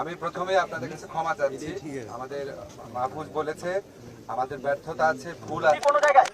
আমি প্রথমে আপনাদের কাছে ক্ষমা চাচ্ছি। আমাদের মাহফুজ বলেছে আমাদের ব্যর্থতা আছে ভুল আছে। কোনো জায়গায়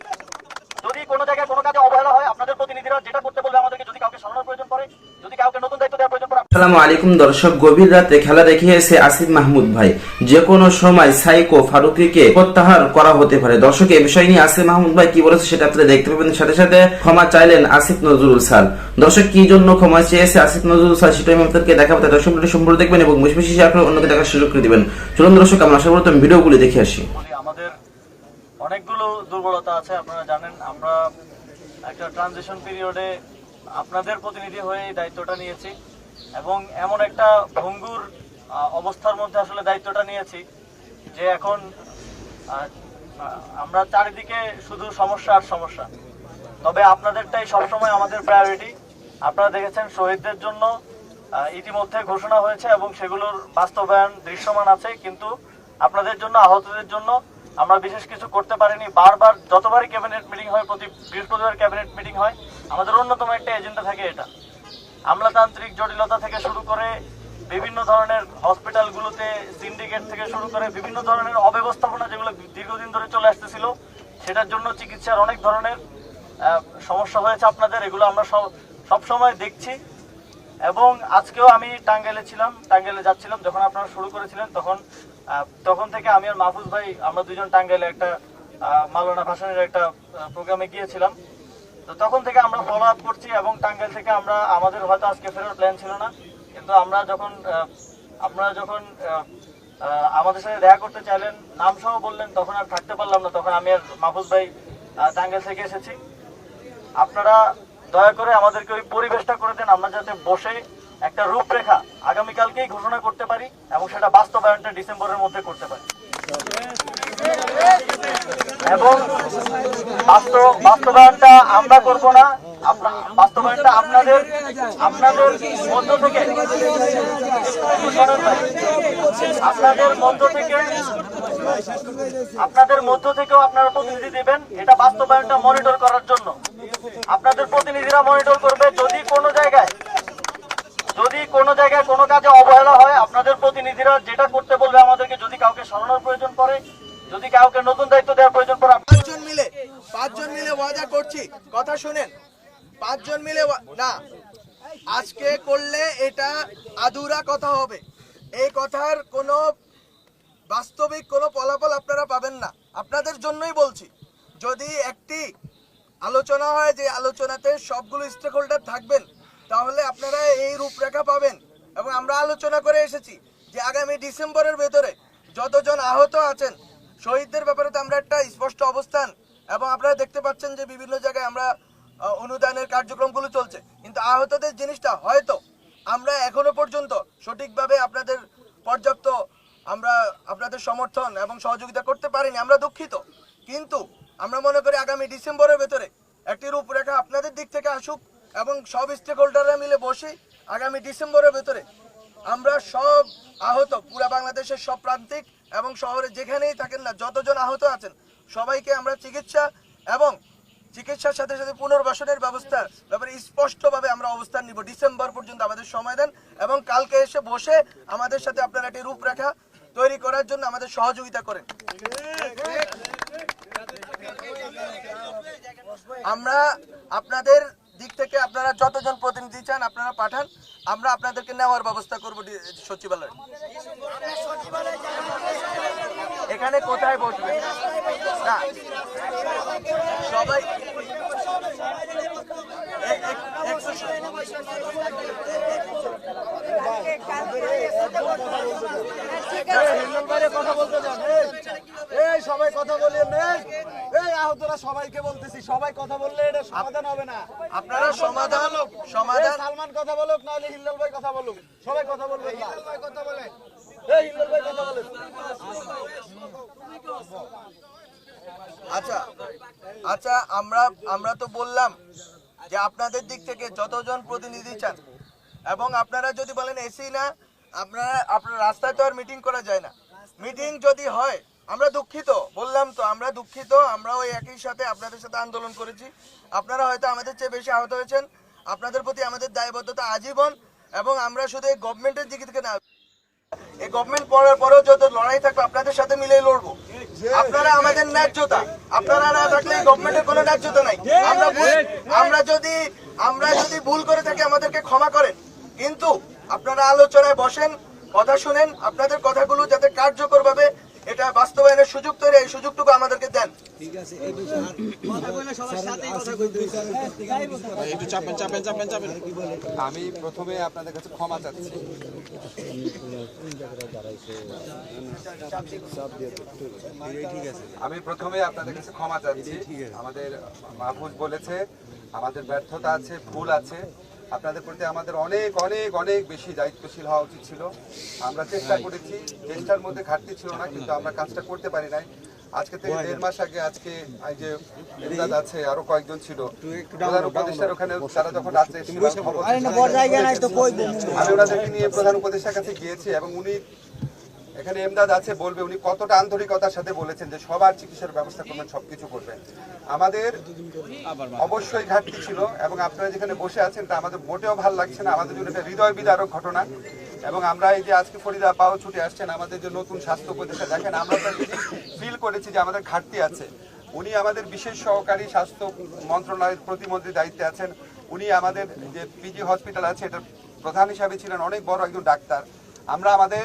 যদি কোনো জায়গায় কোনো কাজে অবহেলা হয় আপনাদের প্রতিনিধিরা যেটা করতে বলবে আমাদেরকে যদি কাউকে সরানোর প্রয়োজন পড়ে যদি কাউকে নতুন দায়িত্ব দেওয়ার প্রয়োজন পড়ে আসসালামু আলাইকুম দর্শক গভীর রাতে খেলা দেখিয়েছে আসিফ মাহমুদ ভাই। যে কোনো সময় সাইকো ফারুকিকে প্রত্যাহার করা হতে পারে। দর্শক এই বিষয় নিয়ে আসিফ মাহমুদ ভাই কি বলেছে সেটা আপনারা দেখতে পাবেন। সাথে সাথে ক্ষমা চাইলেন আসিফ নজরুল স্যার। দর্শক কি জন্য ক্ষমা চেয়েছে আসিফ নজরুল স্যার সেটা আমি আপনাদেরকে দেখাবো। তাই দর্শক সম্পূর্ণ দেখবেন এবং বেশি বেশি শেয়ার অন্যকে দেখার সুযোগ করে দিবেন। চলুন দর্শক আমরা আশা করতাম ভিডিওগুলি দেখে আসি। আমাদের অনেকগুলো দুর্বলতা আছে আপনারা জানেন। আমরা একটা ট্রানজিশন পিরিয়ডে আপনাদের প্রতিনিধি হয়ে দায়িত্বটা নিয়েছি এবং এমন একটা ভঙ্গুর অবস্থার মধ্যে আসলে দায়িত্বটা নিয়েছি যে এখন আমরা চারিদিকে শুধু সমস্যা আর সমস্যা। তবে আপনাদেরটাই সবসময় আমাদের প্রায়োরিটি আপনারা দেখেছেন শহীদদের জন্য ইতিমধ্যে ঘোষণা হয়েছে এবং সেগুলোর বাস্তবায়ন দৃশ্যমান আছে, কিন্তু আপনাদের জন্য, আহতদের জন্য আমরা বিশেষ কিছু করতে পারিনি। বারবার যতবারই ক্যাবিনেট মিটিং হয়, প্রতি বৃহস্পতিবার ক্যাবিনেট মিটিং হয়, আমাদের অন্যতম একটা এজেন্ডা থাকে এটা। আমলাতান্ত্রিক জটিলতা থেকে শুরু করে বিভিন্ন ধরনের হসপিটালগুলোতে, সিন্ডিকেট থেকে শুরু করে বিভিন্ন ধরনের অব্যবস্থাপনা যেগুলো দীর্ঘদিন ধরে চলে আসতেছিল, সেটার জন্য চিকিৎসার অনেক ধরনের সমস্যা হয়েছে আপনাদের, এগুলো আমরা সব সবসময় দেখছি। এবং আজকেও আমি টাঙ্গাইলে ছিলাম, টাঙ্গাইলে যাচ্ছিলাম, যখন আপনারা শুরু করেছিলেন, তখন তখন থেকে আমি আর মাহফুজ ভাই আমরা দুজন টাঙ্গাইলে একটা আহ, মাওলানা ভাসানের একটা প্রোগ্রামে গিয়েছিলাম। তো তখন থেকে আমরা ফলো আপ করছি এবং টাঙ্গাইল থেকে আমরা আমাদের হয়তো আজকে ফেরার প্ল্যান ছিল না কিন্তু আমরা যখন আপনারা যখন আমাদের সাথে দেখা করতে চাইলেন নাম সহ বললেন তখন আর থাকতে পারলাম না তখন আমি আর মাহফুজ ভাই টাঙ্গাইল থেকে এসেছি। আপনারা দয়া করে আমাদেরকে ওই পরিবেশটা করে দেন আমরা যাতে বসে একটা রূপরেখা আগামীকালকেই ঘোষণা করতে পারি এবং সেটা বাস্তবায়নটা ডিসেম্বরের মধ্যে করতে পারি। এবং বাস্তবায়নটা আমরা করব না বাস্তবায়নটা আপনাদের আপনাদের মধ্য থেকে আপনাদের মধ্য থেকে, আপনাদের মধ্য থেকেও আপনারা প্রতিনিধি দিবেন। এটা বাস্তবায়নটা মনিটর করার জন্য। আপনাদের প্রতিনিধিরা মনিটর করবে যদি কোনো জায়গায় কোনো জায়গায় কোনো কাজে অবহেলা হয়, আপনাদের প্রতিনিধিরা যেটা করতে বলবে আমাদেরকে যদি কাউকে সরানোর প্রয়োজন পড়ে, যদি কাউকে নতুন দায়িত্ব দেওয়ার প্রয়োজন পড়ে পাঁচজন মিলে পাঁচজন মিলে ওয়াদা করছি। কথা শুনেন, পাঁচজন মিলে না, আজকে করলে এটা আধুরা কথা হবে। এই কথার কোনো বাস্তবিক কোনো ফলাফল আপনারা পাবেন না। আপনাদের জন্যই বলছি, যদি একটি আলোচনা হয়, যে আলোচনাতে সবগুলো স্টেক হোল্ডার থাকবেন তাহলে আপনারা এই রূপরেখা পাবেন। এবং আমরা আলোচনা করে এসেছি যে আগামী ডিসেম্বরের ভেতরে যতজন আহত আছেন, শহীদদের ব্যাপারে তো আমরা একটা স্পষ্ট অবস্থান। এবং আপনারা দেখতে পাচ্ছেন যে বিভিন্ন জায়গায় আমরা অনুদানের কার্যক্রমগুলো চলছে। কিন্তু আহতদের জিনিসটা হয়তো আমরা এখনও পর্যন্ত সঠিকভাবে আপনাদের পর্যাপ্ত আমরা আপনাদের সমর্থন এবং সহযোগিতা করতে পারিনি, আমরা দুঃখিত। কিন্তু আমরা মনে করি আগামী ডিসেম্বরের ভেতরে একটি রূপরেখা আপনাদের দিক থেকে আসুক এবং সব স্টেক হোল্ডাররা মিলে বসে আগামী ডিসেম্বরের ভেতরে আমরা সব আহত, পুরা বাংলাদেশের সব প্রান্তিক এবং শহরে যেখানেই থাকেন না, যতজন আহত আছেন, সবাইকে আমরা চিকিৎসা এবং চিকিৎসার সাথে সাথে পুনর্বাসনের ব্যবস্থার ব্যাপারে স্পষ্টভাবে আমরা অবস্থান নিব। ডিসেম্বর পর্যন্ত আমাদের সময় দেন এবং কালকে এসে বসে আমাদের সাথে আপনারা একটি রূপরেখা তৈরি করার জন্য আমাদের সহযোগিতা করেন। আমরা আপনাদের দিক থেকে আপনারা যতজন প্রতিনিধি চান আপনারা পাঠান আমরা আপনাদেরকে নেওয়ার ব্যবস্থা করব সচিবালয়ে এখানে কোথায় বসবে না সবাই এ- এ- এই সবাই কথা এই আহতরা সবাইকে বলতেছি সবাই কথা বললে সমাধান হবে না। আপনারা সমাধান সমাধান সালমান কথা বলুক নাহলে হিল্লাল ভাই কথা বলুক। সবাই কথা বলবে হিল্লাল ভাই কথা বলে। এই হিল্লাল ভাই কথা বলে। আচ্ছা আচ্ছা আমরা আমরা তো বললাম যে আপনাদের দিক থেকে যতজন প্রতিনিধি চান এবং আপনারা যদি বলেন এসি না আপনারা আপনার রাস্তায় তো আর মিটিং করা যায় না। মিটিং যদি হয় আমরা দুঃখিত বললাম তো আমরা দুঃখিত আমরা ওই একই সাথে আপনাদের সাথে আন্দোলন করেছি। আপনারা হয়তো আমাদের চেয়ে বেশি আহত হয়েছেন। আপনাদের প্রতি আমাদের দায়বদ্ধতা আজীবন এবং আমরা শুধু এই গভর্নমেন্টের দিক থেকে না এই গভর্নমেন্ট পড়ার পরেও যত লড়াই থাকবে আপনাদের সাথে মিলে লড়বো। আপনারা আমাদের ন্যায্যতা আপনারা না থাকলে গভর্নমেন্টের কোনো ন্যায্যতা নাই। আমরা আমরা যদি আমরা যদি ভুল করে থাকি আমাদেরকে ক্ষমা করেন। কিন্তু আপনারা আলোচনায় বসেন কথা শুনেন আপনাদের কথাগুলো যাতে কার্যকর ভাবে এটা বাস্তবায়নের সুযোগ তৈরি এই সুযোগটুকু আমাদেরকে দেন। আমি প্রথমে আপনাদের কাছে ক্ষমা চাচ্ছি। আমি প্রথমে আপনাদের কাছে ক্ষমা চাচ্ছি। আমাদের মাহফুজ বলেছে আমাদের ব্যর্থতা আছে ভুল আছে। আপনাদের প্রতি আমাদের অনেক অনেক অনেক বেশি দায়িত্বশীল হওয়া উচিত ছিল। আমরা চেষ্টা করেছি চেষ্টার মধ্যে ঘাটতি ছিল না কিন্তু আমরা কাজটা করতে পারি নাই। আজকে থেকে দেড় মাস আগে আজকে এই যে এমদাদ আছে আরও কয়েকজন ছিল। প্রধান উপদেষ্টার ওখানে তারা যখন রাত্রে খবর আমি ওনাদেরকে নিয়ে প্রধান উপদেষ্টার কাছে গিয়েছি এবং উনি এখানে এমদাদ আছে, বলবে উনি কতটা আন্তরিকতার সাথে বলেছেন যে সবার চিকিৎসার ব্যবস্থা করবেন, সবকিছু করবেন। আমাদের অবশ্যই ঘাটতি ছিল এবং আপনারা যেখানে বসে আছেন তা আমাদের মোটেও ভালো লাগছে না। আমাদের জন্য এটা হৃদয় বিদারক ঘটনা। এবং আমরা এই যে আজকে ফরিদা পাও ছুটে আসছেন, আমাদের যে নতুন স্বাস্থ্য উপদেষ্টা, দেখেন আমরা ফিল করেছি যে আমাদের ঘাটতি আছে। উনি আমাদের বিশেষ সহকারী স্বাস্থ্য মন্ত্রণালয়ের প্রতিমন্ত্রীর দায়িত্বে আছেন। উনি আমাদের যে পিজি হসপিটাল আছে, এটার প্রধান হিসাবে ছিলেন অনেক বড় একজন ডাক্তার। আমরা আমাদের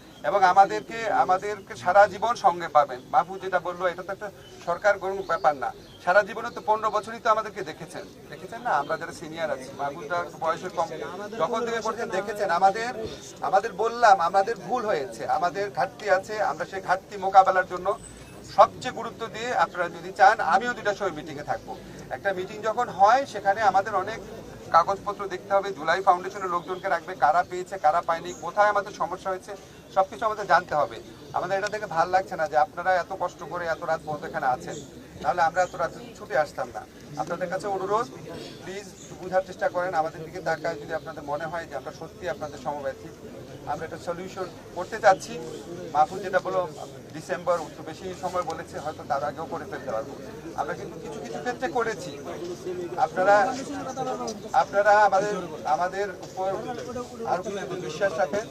এবং আমাদেরকে আমাদেরকে সারা জীবন সঙ্গে পাবেন। মাহফুজ যেটা বলল, এটা তো একটা সরকার কোনো ব্যাপার না। সারা জীবনে তো পনেরো বছরই তো আমাদেরকে দেখেছেন। দেখেছেন না? আমরা যারা সিনিয়র আছি, মাহফুজটা একটু বয়সে কম। যখন থেকে করছেন, দেখেছেন। আমাদের আমাদের বললাম, আমাদের ভুল হয়েছে। আমাদের ঘাটতি আছে, আমরা সেই ঘাটতি মোকাবেলার জন্য সবচেয়ে গুরুত্ব দিয়ে আপনারা যদি চান, আমিও দুটা সময় মিটিংয়ে থাকব। একটা মিটিং যখন হয়, সেখানে আমাদের অনেক কাগজপত্র দেখতে হবে, জুলাই ফাউন্ডেশনের লোকজনকে রাখবে, কারা পেয়েছে, কারা পায়নি, কোথায় আমাদের সমস্যা হয়েছে, সবকিছু আমাদের জানতে হবে। আমাদের এটা থেকে ভালো লাগছে না যে আপনারা এত কষ্ট করে এত রাত পর্যন্ত এখানে আছেন। তাহলে আমরা এত রাত ছুটে আসতাম না। আপনাদের কাছে অনুরোধ প্লিজ বোঝার চেষ্টা করেন, আমাদের দিকে তাকায় যদি আপনাদের মনে হয় যে আমরা সত্যি আপনাদের সমব্যথী। আমরা একটা সলিউশন করতে চাচ্ছি মাহফুজ যেটা বলো ডিসেম্বর একটু বেশি সময় বলেছে, হয়তো তার আগেও করে ফেলতে পারব। আমরা কিন্তু কিছু কিছু ক্ষেত্রে করেছি। আপনারা আপনারা আমাদের আমাদের উপর আরও বিশ্বাস রাখেন।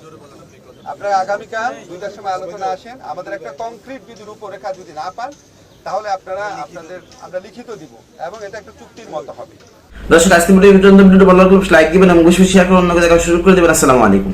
আপনারা আগামীকাল দুইটার সময় আলোচনা আসেন। আমাদের একটা কংক্রিট যদি রূপরেখা যদি না পান তাহলে আপনারা আপনাদের, আমরা লিখিত দিব এবং এটা একটা চুক্তির মতো হবে। দর্শক আজকে ভিডিও ভালো লাগলে লাইক দিবেন এবং বেশি শেয়ার করে অন্যকে দেখার সুযোগ করে দেবেন। আসসালামু আলাইকুম।